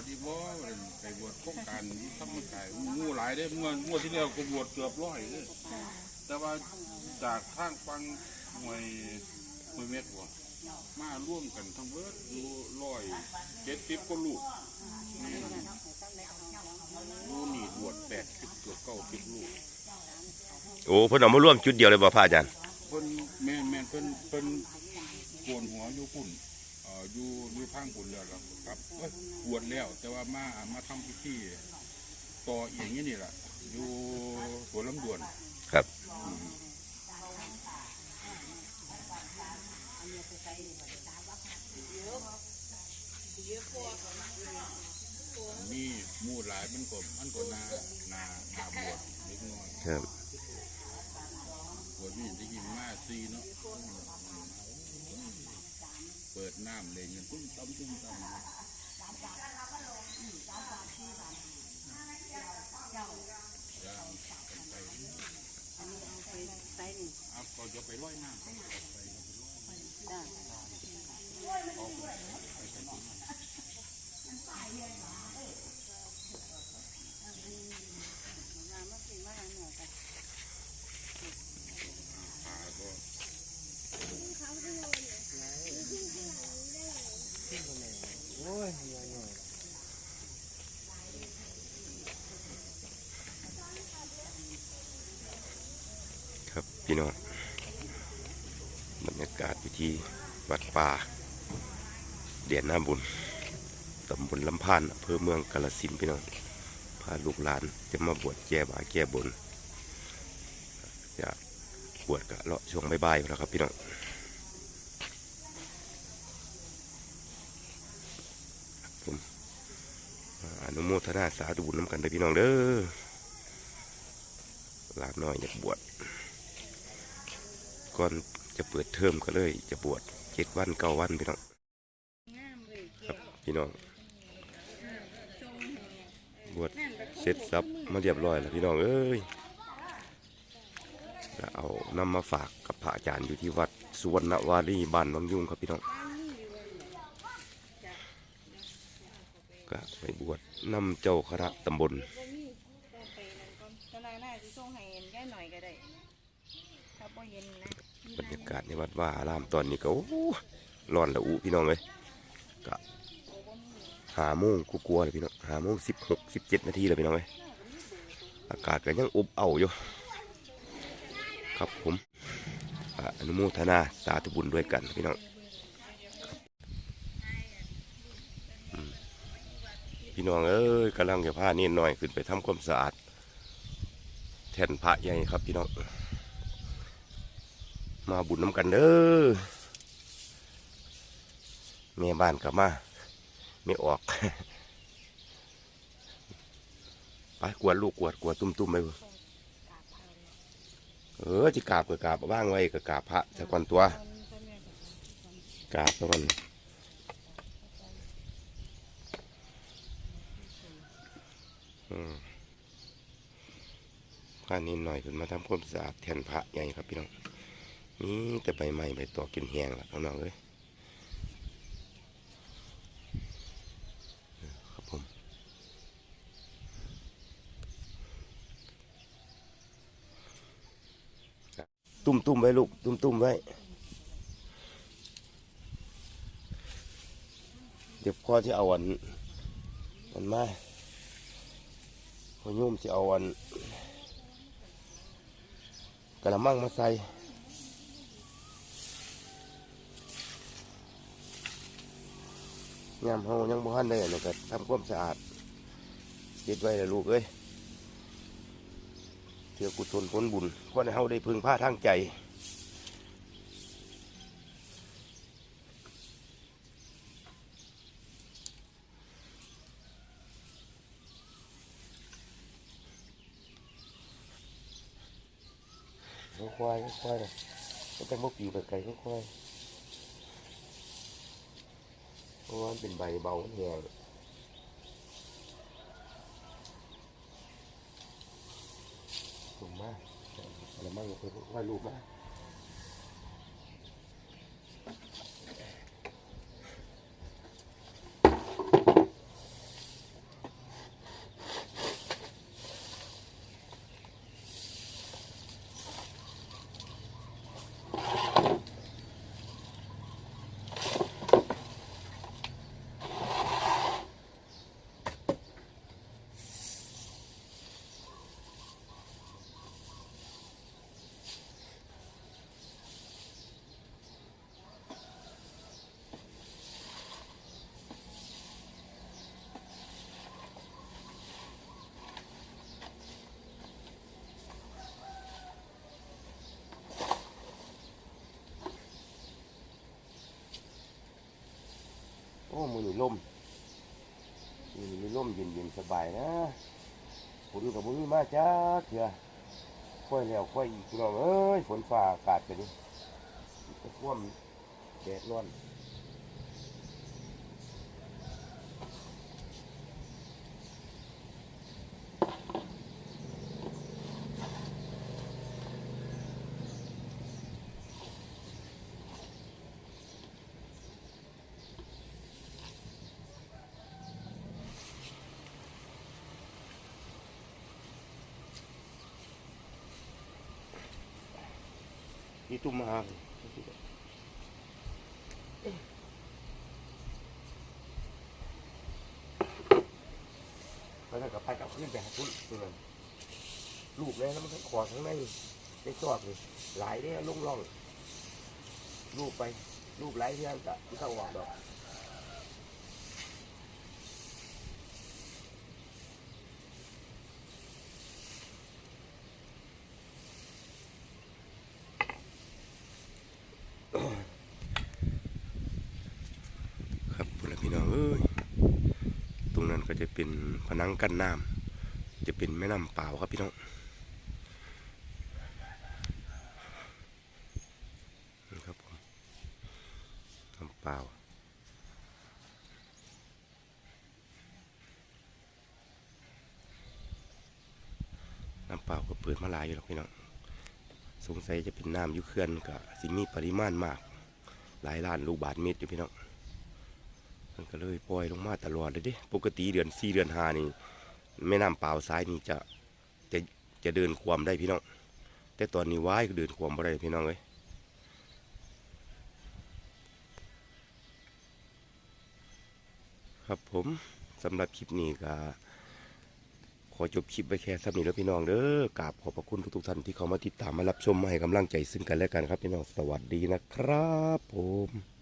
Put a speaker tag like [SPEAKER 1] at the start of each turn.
[SPEAKER 1] ชอีกบ่ไปบวชโครงการธรรมกายงูหลายได้เมื่อเมื่อที่แล้วก็บวชเกือบร้อยเลยแต่ว่าจากทางฟังหน่วยหน่วยเม็ดบ่มาร่วมกันทั้งเบิดอยู่ร้อยเจ็ดสิบกว่าลูกนี่อยู่นี่บวชแปดสิบเกือบเก้าสิบลูก
[SPEAKER 2] โอ้เพิ่นเอามาร่วมจุดเดียวเลยบ่พระอาจารย์
[SPEAKER 1] เพิ่นแม่นแม่นเพิ่นเพิ่นโกนหัวอยู่ปุ่นเอ่ออยู่อยู่ข้างปุ่นแล้วล่ะครับเอ้ยบวชแล้ว แต่ว่ามามาทำพิธีต่อเอย่างนี้นี่แหละอยู่หัวลำดวน
[SPEAKER 2] ครับ
[SPEAKER 1] อืมมีหมู่หลายมันก็มันก็นานานาบวชเล็กน้อย
[SPEAKER 2] ครับ
[SPEAKER 1] บวชมีได้ยินมาซีเนาะ เปิดน้ำเลยเงินตุ้มต้มตุ้มต้มเอาก็จะไปร้อยน้ำเอาไปเอาไปไปกันที่นั่นอ่าก็
[SPEAKER 2] ครับพี่น้อง บรรยากาศอยู่ที่วัดป่าเดียนน้ำบุญตำบลลำพานอำเภอเมืองกาลสินพี่น้องพาลูกหลานจะมาบวชแก้บาแก้บนจะบวชกะเลาะช่วงบ่ายๆแล้วครับพี่น้องผมอนุโมทนาสาธุบุญน้ำกันเด้อพี่น้องเด้อหลานน้อยอยากบวชก่อน จะเปิดเทอมก็เลย จะบวชเจ็ดวันเก้าวันพี่น้องครับพี่น้อง บวชเสร็จสับมาเรียบร้อยแล้วพี่น้องเอ้ยก็เอานำมาฝากกับพระอาจารย์อยู่ที่วัดสุวรรณวารีบ้านวังยุ่งครับพี่น้องก็ไปบวชนำเจ้าคณะตำบล
[SPEAKER 3] เจ้านายน่าสิส่งให้เห็นแค่หน่อยก็ได้ถ้าบ่เห็นนะา
[SPEAKER 2] กาศในวัดว่าอารามตอนนี้ก็โอ้โหร้อนละอุพี่น้องเลยก็หาโมงกูกลัวๆเลยพี่น้องหาโมงสิบหกสิบเจ็ดนาทีเลยพี่น้องเลยอากาศก็ยังอบเอาอยู่ครับผมอนุโมทนาสาธุบุญด้วยกันพี่น้องพี่น้องเอ้ยกำลังจะพานี่หน่อยขึ้นไปทำความสะอาดแทนพระใหญ่ครับพี่น้อง มาบุญน้ำกันเด้อแม่บ้านกลับมาไม่ออกไปกวดลูกกวดกวดตุ้มๆไปเออจะกราบก็กราบว่างไว้ก็กราบพระจะก่อนตัวกราบแล้วมันอืมข้านี้หน่อยขึ้นมาทำความสะอาดแทนพระใหญ่ครับพี่น้อง นี่แต่ใบไม้ใบตอกกินแห้งล้วน้องๆเลยครับผมตุ้มตุ้มๆไว้ลูกตุ้มตุ้มๆไว้ เดี๋ยวพ่อจะเอาอันอันมาพ่อโยมจะเอาอันกระมังมาใส่ ยามเฮายังบ่ทันได้อันนั้นก็ทำความสะอาดเก็บไว้แล้วลูกเอ้ยเที่ยวกุศลผลบุญเพราะให้เฮาได้พึงพาทางใจควายควายเลยต้องบกอยู่กับไก่ควายพ ราะว่าเป็นใบเบาแห้งสูงมากแล้วมั่งคือไหว่ารูปมาก โอ้มือนี่ลมมือนี่มีลมเย็นเย็นๆสบายนะฝนกับมือนี่มาจ้าเถื่อค่อยแล้วค่อยอีกพี่น้องเอ้ยฝนฝ่าอากาศไปนนี่จะท่วมแดดร้อน นี่ตุ้มมาไปแล้วกับไปกับขึ้นไปหาพุ่นตัวนั้นลูกเลยแล้วมันก็ขอดข้างในได้ชอบเลยหลายเนี่ยลุ่งร่อง ลูกไป ลูกหลายเที่ยงกะไม่เข้าออกดอกครับ พี่น้องเอ้ยตรงนั้นก็จะเป็นผนังกั้นน้ำจะเป็นแม่น้ำเปล่าครับพี่น้องนี่ครับผมน้ำเปล่าน้ำเปล่าก็เปิดมาลายอยู่หรอกพี่น้องสงสัยจะเป็นน้ำยุเขื่อนกับสิมีปริมาณมาก หลายล้านลูกบาทเมตรอยู่พี่น้อง ก็เลยปล่อยลงมาตลอดเลยเดิปกติเดือนสี่เดือนห้านี่แม่น้ำเปล่าซ้ายนี่จะจะจะเดินความได้พี่น้อง แต่ตอนนี้ว่ายก็เดินความบ่ได้พี่น้องเลยครับผมสำหรับคลิปนี้ก็ขอจบคลิปไว้แค่สักนี้แล้วพี่น้องเด้อกราบขอบพระคุณทุกๆท่านที่เข้ามาติดตามมารับชมมาให้กำลังใจซึ่งกันและกันครับพี่น้องสวัสดีนะครับผม